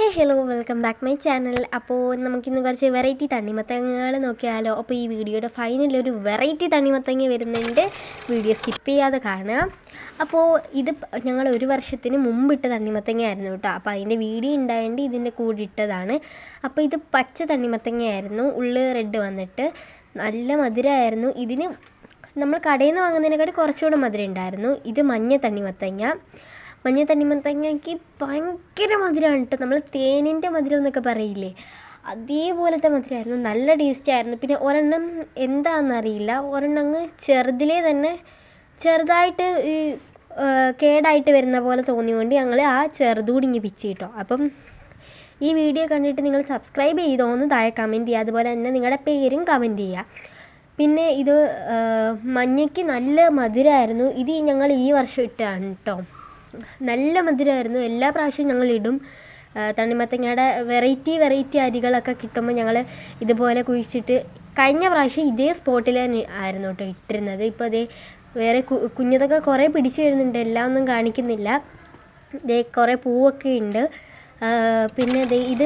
Hey hello welcome back my channel അപ്പോൾ നമുക്കിന്ന് കുറച്ച് വെറൈറ്റി തണ്ണിമത്തങ്ങകൾ നോക്കിയാലോ. അപ്പോൾ ഈ വീഡിയോയുടെ ഫൈനൽ ഒരു വെറൈറ്റി തണ്ണിമത്തങ്ങ വരുന്നുണ്ട്. വീഡിയോ സ്കിപ്പ് ചെയ്യാതെ കാണുക. അപ്പോൾ ഇത് ഞങ്ങൾ ഒരു വർഷത്തിന് മുമ്പിട്ട തണ്ണിമത്തങ്ങയായിരുന്നു കേട്ടോ. അപ്പോൾ അതിന്റെ വീഡിയോ ഉണ്ടായതുകൊണ്ട് ഇതിന്റെ കൂടെ ഇട്ടതാണ്. അപ്പോൾ ഇത് പച്ച തണ്ണിമത്തങ്ങയായിരുന്നു. ഉള്ളിൽ റെഡ് വന്നിട്ട് നല്ല മധുരമായിരുന്നു ഇതിന് നമ്മൾ കടയിൽ നിന്ന് വാങ്ങുന്നതിനെക്കാട്ടി കുറച്ചുകൂടെ മധുരം ഉണ്ടായിരുന്നു. ഇത് മഞ്ഞ തണ്ണിമത്തങ്ങ. മഞ്ഞ തണ്ണിമത്തങ്ങയ്ക്ക് ഭയങ്കര മധുരമാണ് കേട്ടോ നമ്മൾ തേനിന്റെ മധുരം എന്നൊക്കെ പറയില്ലേ? അതേപോലത്തെ മധുരമായിരുന്നു നല്ല ടേസ്റ്റ് ആയിരുന്നു. പിന്നെ ഒരെണ്ണം എന്താണെന്നറിയില്ല ഒരെണ്ണം അങ്ങ് ചെറുതിലേ തന്നെ ചെറുതായിട്ട് ഈ കേടായിട്ട് വരുന്ന പോലെ തോന്നിയുകൊണ്ട് ഞങ്ങൾ ആ ചെറുതൂടിങ്ങി പിച്ചി കേട്ടോ അപ്പം ഈ വീഡിയോ കണ്ടിട്ട് നിങ്ങൾ സബ്സ്ക്രൈബ് ചെയ്തോ എന്ന് താഴെ കമന്റ് ചെയ്യുക അതുപോലെ തന്നെ നിങ്ങളുടെ പേരും കമന്റ് ചെയ്യുക പിന്നെ ഇത് മഞ്ഞയ്ക്ക് നല്ല മധുരമായിരുന്നു ഇത് ഞങ്ങൾ ഈ വർഷം ഇട്ടാണ് കേട്ടോ നല്ല മധുരമായിരുന്നു. എല്ലാ പ്രാവശ്യവും ഞങ്ങൾ ഇടും. തണ്ണിമത്തങ്ങയുടെ വെറൈറ്റി വെറൈറ്റി അരികളൊക്കെ കിട്ടുമ്പോൾ ഞങ്ങൾ ഇതുപോലെ കുഴിച്ചിട്ട് കഴിഞ്ഞ പ്രാവശ്യം ഇതേ സ്പോട്ടിൽ തന്നെ ആയിരുന്നു കേട്ടോ ഇട്ടിരുന്നത്. ഇപ്പോൾ അതേ വേറെ കുഞ്ഞതൊക്കെ കുറേ പിടിച്ച് വരുന്നുണ്ട്. എല്ലാം ഒന്നും കാണിക്കുന്നില്ല. ഇതേ കുറേ പൂവൊക്കെ ഉണ്ട് പിന്നെ ഇത്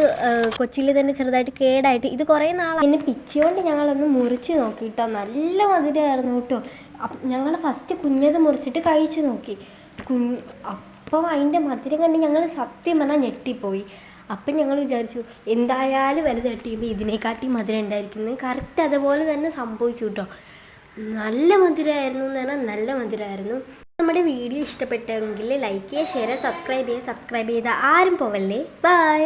കൊച്ചിയിൽ തന്നെ ചെറുതായിട്ട് കേടായിട്ട് ഇത് കുറേ നാൾ പിന്നെ പിച്ചുകൊണ്ട് ഞങ്ങളൊന്ന് മുറിച്ച് നോക്കി കേട്ടോ. നല്ല മധുരമായിരുന്നു കേട്ടോ. ഞങ്ങൾ ഫസ്റ്റ് കുഞ്ഞത് മുറിച്ചിട്ട് കഴിച്ചു നോക്കി. അപ്പം അതിന്റെ മധുരം കണ്ട് ഞങ്ങൾ സത്യം പറഞ്ഞാൽ ഞെട്ടിപ്പോയി. അപ്പം ഞങ്ങൾ വിചാരിച്ചു എന്തായാലും വലുത് തട്ടിയപ്പോൾ ഇതിനെക്കാട്ടി മധുരം ഉണ്ടായിരിക്കുന്നത് കറക്റ്റ് അതുപോലെ തന്നെ സംഭവിച്ചു കേട്ടോ നല്ല മധുരമായിരുന്നു എന്ന് പറഞ്ഞാൽ നല്ല മധുരമായിരുന്നു. നമ്മുടെ വീഡിയോ ഇഷ്ടപ്പെട്ടെങ്കിൽ ലൈക്ക് ചെയ്യുക ഷെയർ സബ്സ്ക്രൈബ് ചെയ്യുക സബ്സ്ക്രൈബ് ചെയ്താൽ ആരും പോവല്ലേ? ബൈ